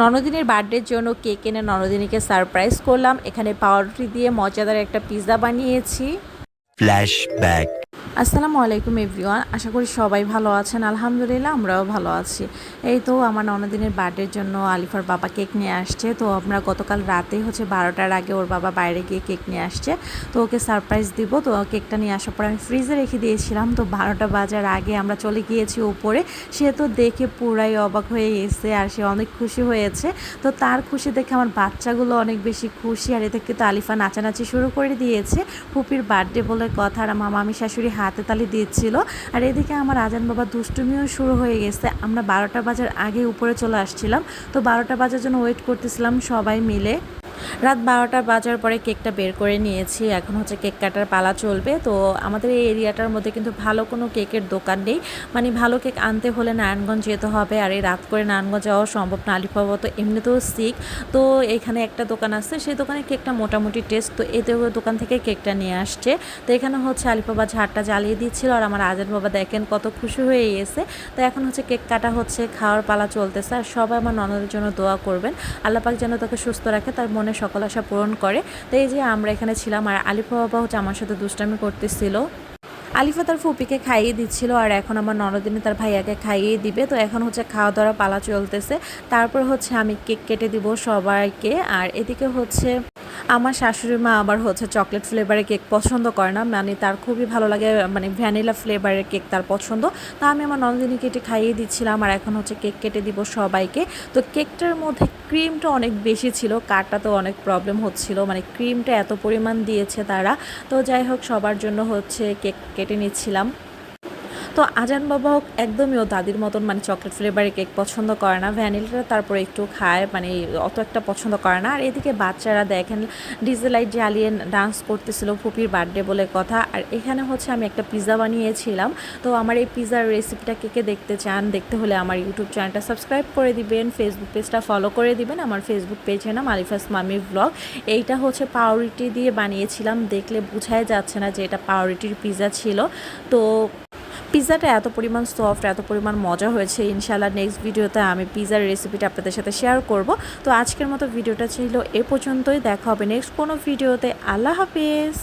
ননদিনীর বার্থডের জন্য কেক এনে ননদিনীকে সারপ্রাইজ করলাম এখানে পাউরুটি দিয়ে মজাদার একটা পিৎজা বানিয়েছি Flashback. আসসালামু আলাইকুম এভরিওয়ান, আশা করি সবাই ভালো আছেন। আলহামদুলিল্লাহ, আমরাও ভালো আছি। এই তো আমার ননদিনের বার্থডের জন্য আলিফার বাবা কেক নিয়ে আসছে। তো আমরা গতকাল রাতেই হচ্ছে বারোটার আগে ওর বাবা বাইরে গিয়ে কেক নিয়ে আসছে। তো ওকে সারপ্রাইজ দিব। তো কেকটা নিয়ে আসার পর আমি ফ্রিজে রেখে দিয়েছিলাম। তো বারোটা বাজার আগে আমরা চলে গিয়েছি উপরে সে তো দেখে পুরাই অবাক হয়ে গেছে আর সে অনেক খুশি হয়েছে। তো তার খুশি দেখে আমার বাচ্চাগুলো অনেক বেশি খুশি। আর এতে কিন্তু আলিফা নাচানাচি শুরু করে দিয়েছে। ফুপির বার্থডে বলে কথা। আর আমার মামি শাশুড়ি হাতে তালি দিচ্ছিল আর এদিকে আমার আজান বাবা দুষ্টুমিও শুরু হয়ে গেছে। আমরা বারোটা বাজার আগে উপরে চলে আসছিলাম। তো বারোটা বাজার জন্য ওয়েট করতেছিলাম সবাই মিলে। রাত বারোটা বাজার পরে কেকটা বের করে নিয়েছি। এখন হচ্ছে কেক কাটার পালা চলবে। তো আমাদের এই এরিয়াটার মধ্যে কিন্তু ভালো কোনো কেকের দোকান নেই। মানে ভালো কেক আনতে হলে নারায়ণগঞ্জ যেতে হবে। আর এই রাত করে নারায়ণগঞ্জ যাওয়া সম্ভব না। আলিফাবা তো এমনিতেও সিক তো এখানে একটা দোকান আছে। সেই দোকানে কেকটা মোটামুটি টেস্ট তো এতে দোকান থেকে কেকটা নিয়ে আসছে। তো এখানে হচ্ছে আলিফাবা ঝাড়টা জ্বালিয়ে দিচ্ছিল। আর আমার আজান বাবা দেখেন কত খুশি হয়ে গেছে। তো এখন হচ্ছে কেক কাটা হচ্ছে, খাওয়ার পালা চলতেছে। আর সবাই আমার ননদের জন্য দোয়া করবেন। আল্লাপাক যেন তাকে সুস্থ রাখে, তার মনে সকল আশা পূরণ করে। তো এই যে আমরা এখানে ছিলাম আর আলিফা বাবা হচ্ছে আমার সাথে দুষ্টামি করতেছিল। আলিফা তার ফুপিকে খাইয়ে দিচ্ছিল আর এখন আমার ননদিনী তার ভাইয়াকে খাইয়ে দিবে। তো এখন হচ্ছে খাওয়া দাওয়া পালা চলতেছে। তারপর হচ্ছে আমি কেক কেটে দিব সবাইকে। আর এদিকে হচ্ছে আমার শাশুড়ি মা আবার হচ্ছে চকলেট ফ্লেভারের কেক পছন্দ করে না। মানে তার খুবই ভালো লাগে মানে ভ্যানিলা ফ্লেভারের কেক তার পছন্দ। তা আমি আমার নন্দিনীকে এটি খাইয়ে দিচ্ছিলাম আর এখন হচ্ছে কেক কেটে দিব সবাইকে। তো কেকটার মধ্যে ক্রিমটা অনেক বেশি ছিল কাটটা তো অনেক প্রবলেম হচ্ছিল। মানে ক্রিমটা এত পরিমাণ দিয়েছে তারা। তো যাই হোক, সবার জন্য হচ্ছে কেক কেটে নিচ্ছিলাম। তো আজান বাবাও একদমই ও দাদির মতন মানে চকলেট ফ্লেভারের কেক পছন্দ করে না। ভ্যানিলাটা তারপরে একটু খায় মানে অত একটা পছন্দ করে না। আর এদিকে বাচ্চারা দেখেন ডিজে লাইট জ্বালিয়ে ডান্স করতেছিল ফুপির বার্থডে বলে কথা, আর এখানে হচ্ছে আমি একটা পিৎজা বানিয়েছিলাম। তো আমার এই পিৎজার রেসিপিটা কে কে দেখতে চান, দেখতে হলে আমার ইউটিউব চ্যানেলটা সাবস্ক্রাইব করে দিবেন ফেসবুক পেজটা ফলো করে দিবেন, আমার ফেসবুক পেজের নাম আলিফাস মামি ব্লগ এইটা হচ্ছে পাউরিটি দিয়ে বানিয়েছিলাম, দেখলে বোঝাই যাচ্ছে না যে এটা পাউরিটির পিৎজা ছিল। তো পিৎজাটা এত পরিমাণ সফট এত পরিমাণ মজা হয়েছে। ইনশাল্লাহ নেক্সট ভিডিওতে আমি পিৎজার রেসিপিটা আপনাদের সাথে শেয়ার করব। তো আজকের মতো ভিডিওটা ছিল এ পর্যন্তই। দেখা হবে নেক্সট কোনো ভিডিওতে আল্লাহ হাফিজ।